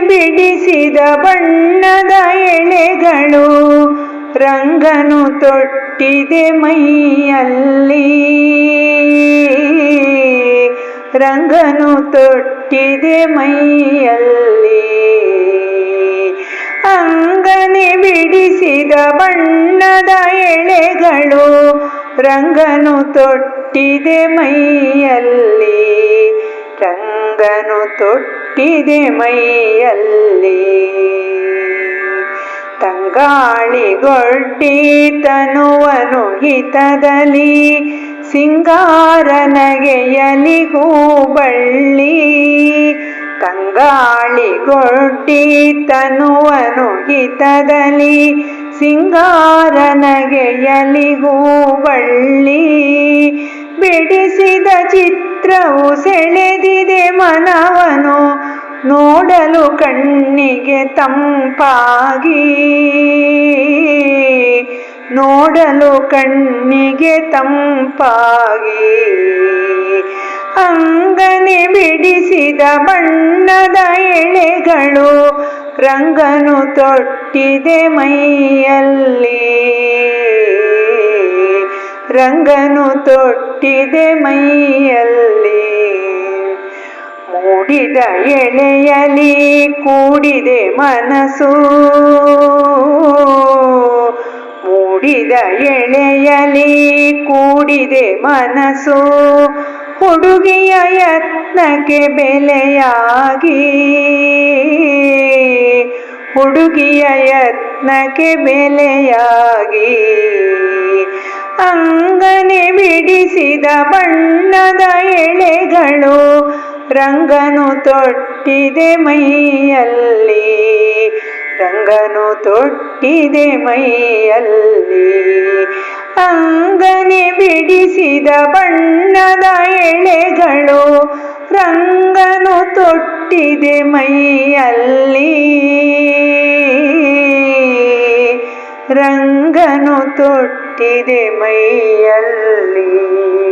ಬಿಡಿಸಿದ ಬಣ್ಣದ ಎಳೆಗಳು ರಂಗನು ತೊಟ್ಟಿದೆ ಮೈಯಲ್ಲಿ. ರಂಗನು ತೊಟ್ಟಿದೆ ಮೈಯಲ್ಲಿ. ಅಂಗನೆ ಬಿಡಿಸಿದ ಬಣ್ಣದ ಎಳೆಗಳು ರಂಗನು ತೊಟ್ಟಿದೆ ಮೈಯಲ್ಲಿ. ರಂಗನು ತೊಟ್ಟಿದೆ ಮೈಯಲ್ಲಿ. ತಂಗಾಳಿಗೊಡ್ಡಿ ತನುವನು ಹಿತದಲ್ಲಿ ಸಿಂಗಾರ ನಗೆಯಲಿ ಹೂಬಳ್ಳಿ. ತಂಗಾಳಿಗೊಡ್ಡಿ ತನುವನು ಹಿತದಲ್ಲಿ ಸಿಂಗಾರ ನಗೆಯಲಿ ಹೂಬಳ್ಳಿ. ಬಿಡಿಸಿದ ಚಿತ್ರವು ಸೆಳೆದಿದೆ ಮನವನು ನೋಡಲು ಕಣ್ಣಿಗೆ ತಂಪಾಗಿ. ನೋಡಲು ಕಣ್ಣಿಗೆ ತಂಪಾಗಿ. ಅಂಗನೆ ಬಿಡಿಸಿದ ಬಣ್ಣದ ಎಳೆಗಳು ರಂಗನು ತೊಟ್ಟಿದೆ ಮೈಯಲ್ಲಿ. ರಂಗನು ತೊಟ್ಟಿದೆ ಮೈಯಲ್ಲಿ. ಮೂಡಿದ ಎಳೆಯಲಿ ಕೂಡಿದೆ ಮನಸ್ಸು. ಮೂಡಿದ ಎಳೆಯಲಿ ಕೂಡಿದೆ ಮನಸ್ಸು. ಹುಡುಗಿಯ ಯತ್ನಕ್ಕೆ ಬೆಲೆಯಾಗಿ. ಹುಡುಗಿಯ ಯತ್ನಕ್ಕೆ ಬೆಲೆಯಾಗಿ. ಅಂಗನೆ ಬಿಡಿಸಿದ ಬಣ್ಣದ ಎಳೆಗಳು ರಂಗನು ತೊಟ್ಟಿದೆ ಮೈಯಲ್ಲಿ, ರಂಗನು ತೊಟ್ಟಿದೆ ಮೈಯಲ್ಲಿ. ಅಂಗನೆ ಬಿಡಿಸಿದ ಬಣ್ಣದ ಎಳೆಗಳು ರಂಗನು ತೊಟ್ಟಿದೆ ಮೈಯಲ್ಲಿ. ರಂಗನು ತೊಟ್ಟಿದೆ ಮೈಯಲ್ಲಿ.